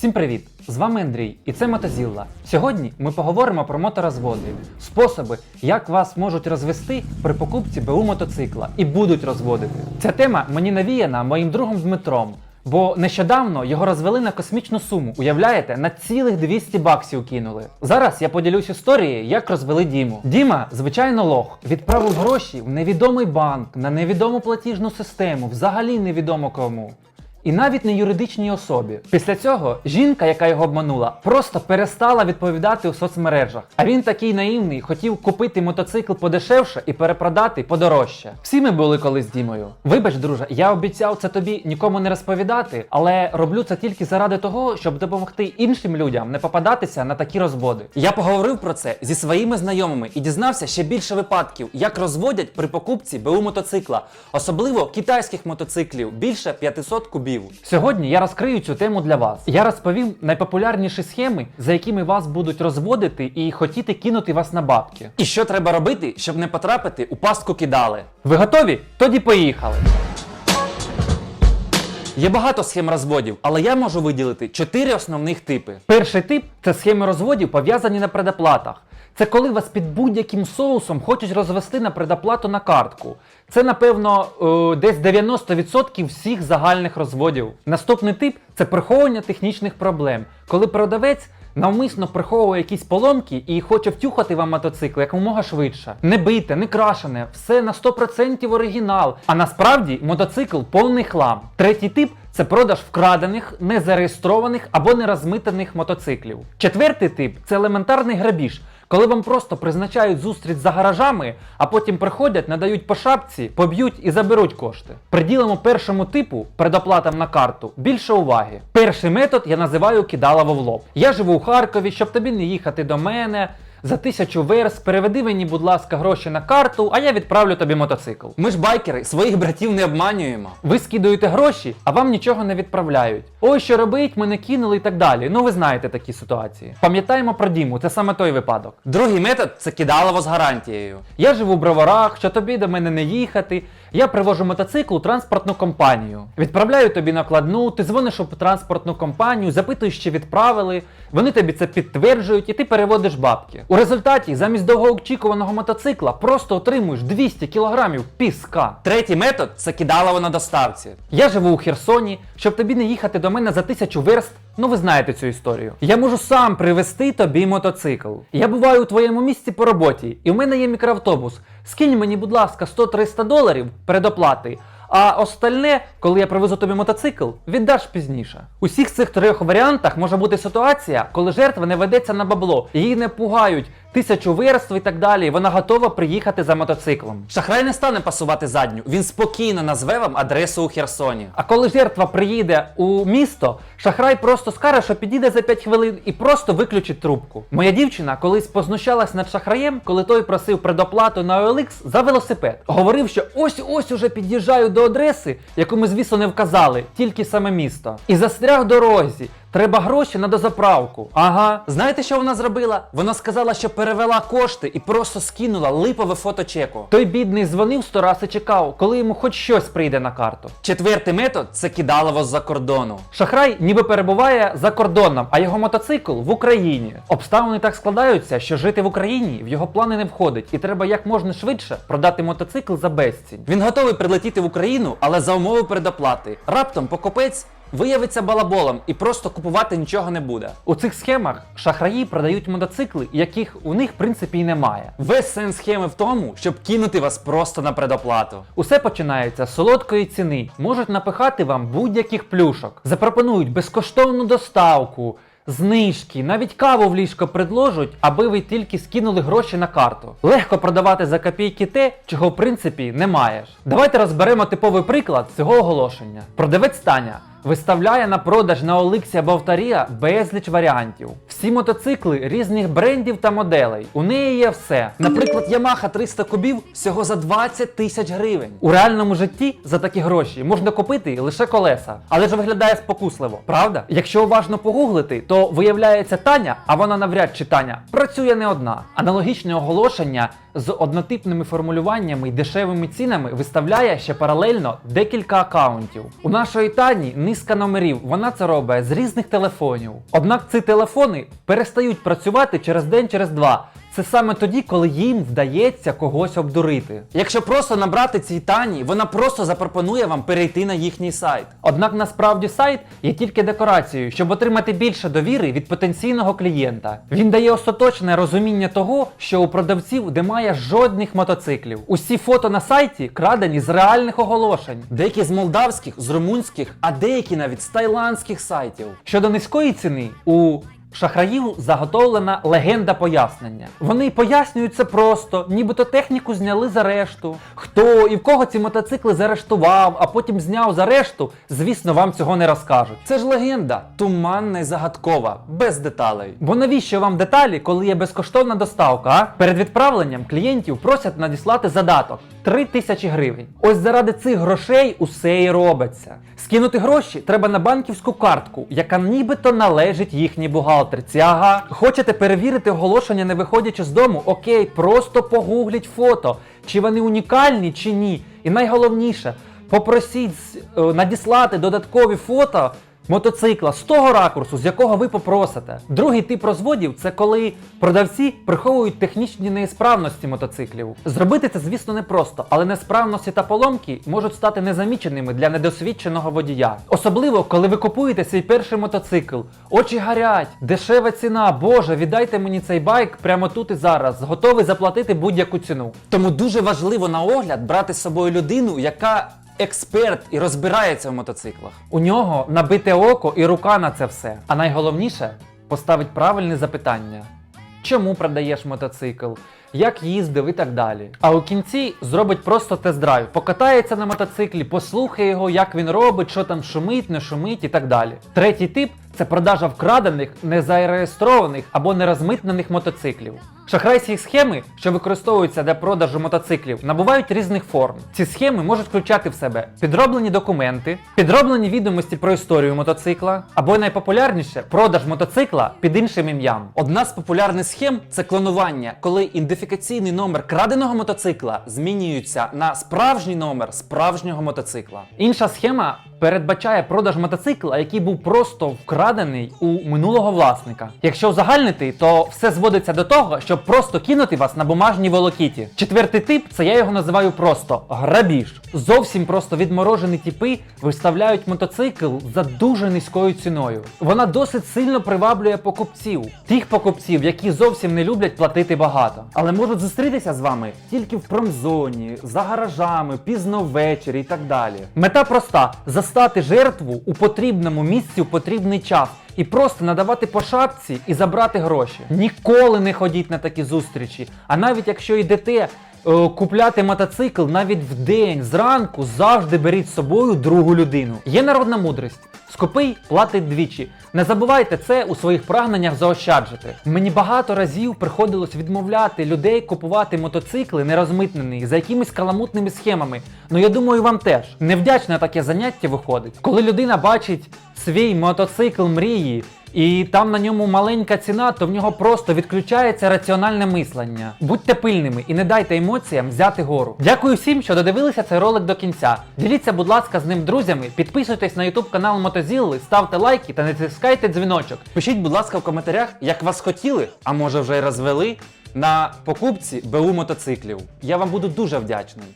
Всім привіт! З вами Андрій, і це Мотозілла. Сьогодні ми поговоримо про моторозводи, способи, як вас можуть розвести при покупці БУ мотоцикла і будуть розводити. Ця тема мені навіяна моїм другом Дмитром. Бо нещодавно його розвели на космічну суму, уявляєте, на цілих 200 баксів кинули. Зараз я поділюсь історією, як розвели Діму. Діма, звичайно, лох, відправив гроші в невідомий банк на невідому платіжну систему, взагалі невідомо кому. І навіть не юридичній особі. Після цього жінка, яка його обманула, просто перестала відповідати у соцмережах. А він такий наївний, хотів купити мотоцикл подешевше і перепродати подорожче. Всі ми були колись з Дімою. Вибач, друже, я обіцяв це тобі нікому не розповідати, але роблю це тільки заради того, щоб допомогти іншим людям не попадатися на такі розводи. Я поговорив про це зі своїми знайомими і дізнався ще більше випадків, як розводять при покупці БУ мотоцикла, особливо китайських мотоциклів, більше 500 кубів. Сьогодні я розкрию цю тему для вас. Я розповім найпопулярніші схеми, за якими вас будуть розводити і хотіти кинути вас на бабки. І що треба робити, щоб не потрапити у пастку кидали. Ви готові? Тоді поїхали. Є багато схем розводів, але я можу виділити чотири основних типи. Перший тип це схеми розводів, пов'язані на предоплатах. Це коли вас під будь-яким соусом хочуть розвести на предоплату на картку. Це, напевно, е, десь 90% всіх загальних розводів. Наступний тип це приховування технічних проблем, коли продавець навмисно приховує якісь поломки і хоче втюхати вам мотоцикл якомога швидше. Не бите, не крашене, все на 100% оригінал. А насправді мотоцикл повний хлам. Третій тип це продаж вкрадених, незареєстрованих або нерозмитаних мотоциклів. Четвертий тип це елементарний грабіж. Коли вам просто призначають зустріч за гаражами, а потім приходять, надають по шапці, поб'ють і заберуть кошти. Приділимо першому типу предоплатам на карту більше уваги. Перший метод я називаю кидалово в лоб. Я живу у Харкові, щоб тобі не їхати до мене. За тисячу верс переведи мені, будь ласка, гроші на карту, а я відправлю тобі мотоцикл. Ми ж байкери, своїх братів не обманюємо. Ви скидуєте гроші, а вам нічого не відправляють. Ой, що робить, мене кинули і так далі. Ну ви знаєте такі ситуації. Пам'ятаємо про Діму, це саме той випадок. Другий метод це кидалово з гарантією. Я живу в броварах, що тобі до мене не їхати. Я привожу мотоцикл у транспортну компанію. Відправляю тобі накладну, ти дзвониш у транспортну компанію, запитуєш, чи відправили. Вони тобі це підтверджують, і ти переводиш бабки. У результаті, замість довгоочікуваного мотоцикла, просто отримуєш 200 кілограмів піска. Третій метод це кидалово на доставці. Я живу у Херсоні, щоб тобі не їхати до мене за тисячу верст. Ну ви знаєте цю історію. Я можу сам привезти тобі мотоцикл. Я буваю у твоєму місці по роботі, і в мене є мікроавтобус. Скинь мені, будь ласка, 100-300 доларів передоплати. А остальне, коли я привезу тобі мотоцикл, віддаш пізніше. У всіх цих трьох варіантах може бути ситуація, коли жертва не ведеться на бабло, її не пугають тисячу верств і так далі. Вона готова приїхати за мотоциклом. Шахрай не стане пасувати задню, він спокійно назве вам адресу у Херсоні. А коли жертва приїде у місто, шахрай просто скаже, що підійде за 5 хвилин і просто виключить трубку. Моя дівчина колись познущалась над шахраєм, коли той просив предоплату на OLX за велосипед. Говорив, що ось ось уже під'їжджаю до адреси, яку ми, звісно, не вказали, тільки саме місто. І застряг в дорозі. Треба гроші на дозаправку. Ага. Знаєте, що вона зробила? Вона сказала, що перевела кошти і просто скинула липове фото чеку. Той бідний дзвонив сто раз і чекав, коли йому хоч щось прийде на карту. Четвертий метод це кидалово з-за кордону. Шахрай ніби перебуває за кордоном, а його мотоцикл в Україні. Обставини так складаються, що жити в Україні в його плани не входить, і треба як можна швидше продати мотоцикл за безцінь. Він готовий прилетіти в Україну, але за умови передоплати. Раптом покупець виявиться балаболом і просто купувати нічого не буде. У цих схемах шахраї продають мотоцикли, яких у них в принципі й немає. Весь сенс схеми в тому, щоб кинути вас просто на предоплату. Усе починається з солодкої ціни. Можуть напихати вам будь-яких плюшок. Запропонують безкоштовну доставку. Знижки, навіть каву в ліжко предложуть, аби ви тільки скинули гроші на карту. Легко продавати за копійки те, чого в принципі не маєш. Давайте розберемо типовий приклад цього оголошення. Продавець Таня виставляє на продаж на Оликсі або Авторія безліч варіантів. Всі мотоцикли різних брендів та моделей. У неї є все. Наприклад, Yamaha 300 кубів всього за 20 тисяч гривень. У реальному житті за такі гроші можна купити лише колеса, але ж виглядає спокусливо, правда? Якщо уважно погуглити, то виявляється Таня, а вона навряд чи Таня, працює не одна. Аналогічне оголошення з однотипними формулюваннями і дешевими цінами виставляє ще паралельно декілька акаунтів. У нашої Тані низка номерів, вона це робить з різних телефонів. Однак ці телефони перестають працювати через день, через два. Це саме тоді, коли їм вдається когось обдурити. Якщо просто набрати цій тані, вона просто запропонує вам перейти на їхній сайт. Однак насправді сайт є тільки декорацією, щоб отримати більше довіри від потенційного клієнта. Він дає остаточне розуміння того, що у продавців немає жодних мотоциклів. Усі фото на сайті крадені з реальних оголошень. Деякі з молдавських, з румунських, а деякі навіть з тайландських сайтів. Щодо низької ціни, у Шахраїв заготовлена легенда пояснення. Вони пояснюють це просто, нібито техніку зняли з арешту. Хто і в кого ці мотоцикли заарештував, а потім зняв з арешту, звісно, вам цього не розкажуть. Це ж легенда, туманна і загадкова, без деталей. Бо навіщо вам деталі, коли є безкоштовна доставка? А? Перед відправленням клієнтів просять надіслати задаток 3 тисячі гривень. Ось заради цих грошей усе і робиться. Скинути гроші треба на банківську картку, яка нібито належить їхній бухгалтерці. Ага, хочете перевірити оголошення, не виходячи з дому? Окей, просто погугліть фото, чи вони унікальні, чи ні. І найголовніше, попросіть е, надіслати додаткові фото. Мотоцикла з того ракурсу, з якого ви попросите. Другий тип розводів це коли продавці приховують технічні неісправності мотоциклів. Зробити це, звісно, непросто, але несправності та поломки можуть стати незаміченими для недосвідченого водія. Особливо, коли ви купуєте свій перший мотоцикл. Очі гарять, дешева ціна. Боже, віддайте мені цей байк прямо тут і зараз. Готовий заплатити будь-яку ціну. Тому дуже важливо на огляд брати з собою людину, яка експерт і розбирається в мотоциклах. У нього набите око і рука на це все. А найголовніше поставить правильне запитання: чому продаєш мотоцикл? Як їздив і так далі. А у кінці зробить просто тест-драйв, покатається на мотоциклі, послухає його, як він робить, що там шумить, не шумить і так далі. Третій тип це продажа вкрадених, незареєстрованих або нерозмитнених мотоциклів. Шахрайські схеми, що використовуються для продажу мотоциклів, набувають різних форм. Ці схеми можуть включати в себе підроблені документи, підроблені відомості про історію мотоцикла, або найпопулярніше продаж мотоцикла під іншим ім'ям. Одна з популярних схем це клонування, коли ідентифікаційний номер краденого мотоцикла змінюється на справжній номер справжнього мотоцикла. Інша схема передбачає продаж мотоцикла, який був просто вкрадений у минулого власника. Якщо узагальнити, то все зводиться до того, щоб просто кинути вас на бумажній волокіті. Четвертий тип це я його називаю просто грабіж. Зовсім просто відморожені типи виставляють мотоцикл за дуже низькою ціною. Вона досить сильно приваблює покупців, тих покупців, які зовсім не люблять платити багато, але можуть зустрітися з вами тільки в промзоні, за гаражами, пізно ввечері і так далі. Мета проста: застати жертву у потрібному місці у потрібний час. І просто надавати по шапці і забрати гроші. Ніколи не ходіть на такі зустрічі. А навіть якщо йдете купляти мотоцикл навіть в день зранку, завжди беріть з собою другу людину. Є народна мудрість. Скупий платить двічі. Не забувайте це у своїх прагненнях заощаджити. Мені багато разів приходилось відмовляти людей купувати мотоцикли нерозмитнені за якимись каламутними схемами. Ну я думаю, вам теж невдячне таке заняття виходить. Коли людина бачить свій мотоцикл мрії. І там на ньому маленька ціна, то в нього просто відключається раціональне мислення. Будьте пильними і не дайте емоціям взяти гору. Дякую всім, що додивилися цей ролик до кінця. Діліться, будь ласка, з ним друзями, підписуйтесь на YouTube канал Мотозілли, ставте лайки та натискайте дзвіночок. Пишіть, будь ласка, в коментарях, як вас хотіли, а може вже й розвели на покупці БУ мотоциклів. Я вам буду дуже вдячний.